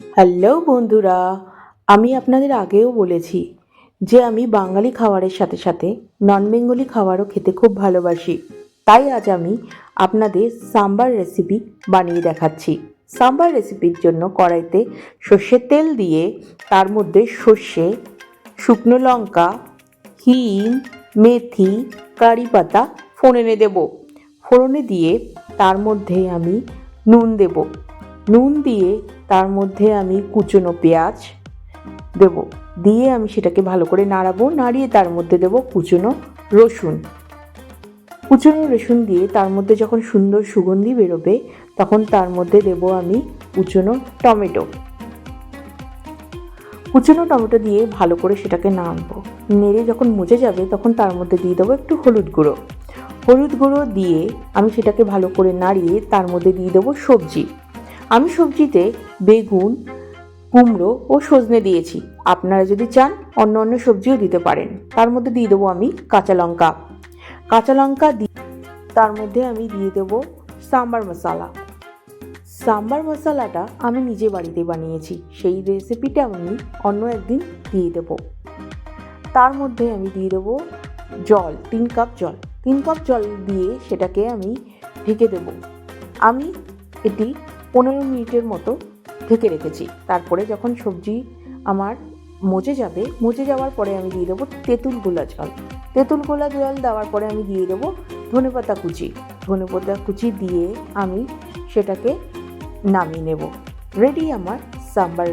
Hello বন্ধুরা, আমি আপনাদের আগেও বলেছি যে আমি বাঙালি খাবারের সাথে সাথে নন বেঙ্গলি খাবারও খেতে খুব ভালোবাসি। তাই আজ আমি আপনাদের সাম্বার রেসিপি বানিয়ে দেখাচ্ছি। সাম্বার রেসিপির জন্য কড়াইতে সর্ষের তেল দিয়ে তার মধ্যে সর্ষে, শুকনো লঙ্কা, হিং, মেথি, কারি পাতা ফোড়নে দেব। ফোড়নে দিয়ে তার মধ্যে আমি নুন দেব। নুন দিয়ে তার মধ্যে আমি কুচনো পেঁয়াজ দেব। দিয়ে আমি সেটাকে ভালো করে নাড়াবো, নাড়িয়ে তার মধ্যে দেব কুচনো রসুন। কুচনো রসুন দিয়ে তার মধ্যে যখন সুন্দর সুগন্ধি বেরোবে, তখন তার মধ্যে দেব আমি কুচনো টমেটো। কুচনো টমেটো দিয়ে ভালো করে সেটাকে নাড়বো। নেড়ে যখন মুজে যাবে, তখন তার মধ্যে দিয়ে দেবো একটু হলুদ গুঁড়ো। হলুদ গুঁড়ো দিয়ে আমি সেটাকে ভালো করে নাড়িয়ে তার মধ্যে দিয়ে দেবো সবজি। আমি সবজিতে বেগুন, কুমড়ো ও সজনে দিয়েছি। আপনারা যদি চান, অন্য অন্য সবজিও দিতে পারেন। তার মধ্যে দিয়ে দেবো আমি কাঁচা লঙ্কা। কাঁচা লঙ্কা দিয়ে তার মধ্যে আমি দিয়ে দেবো সাম্বার মশলা। সাম্বার মশলাটা আমি নিজে বাড়িতে বানিয়েছি। সেই রেসিপিটা আমি অন্য একদিন দিয়ে দেবো। তার মধ্যে আমি দিয়ে দেবো জল, তিন কাপ জল। তিন কাপ জল দিয়ে সেটাকে আমি ঢেকে দেবো। আমি এটি পনেরো মিনিটের মতো ঢেকে রেখেছি। তারপরে যখন সবজি আমার মজে যাবে, মজে যাওয়ার পরে আমি দিয়ে দেবো তেঁতুল গোলা জল। তেঁতুল গোলা জল দেওয়ার পরে আমি দিয়ে দেবো ধনেপাতা কুচি। ধনেপাতা কুচি দিয়ে আমি সেটাকে নামিয়ে নেব। রেডি আমার সাম্বার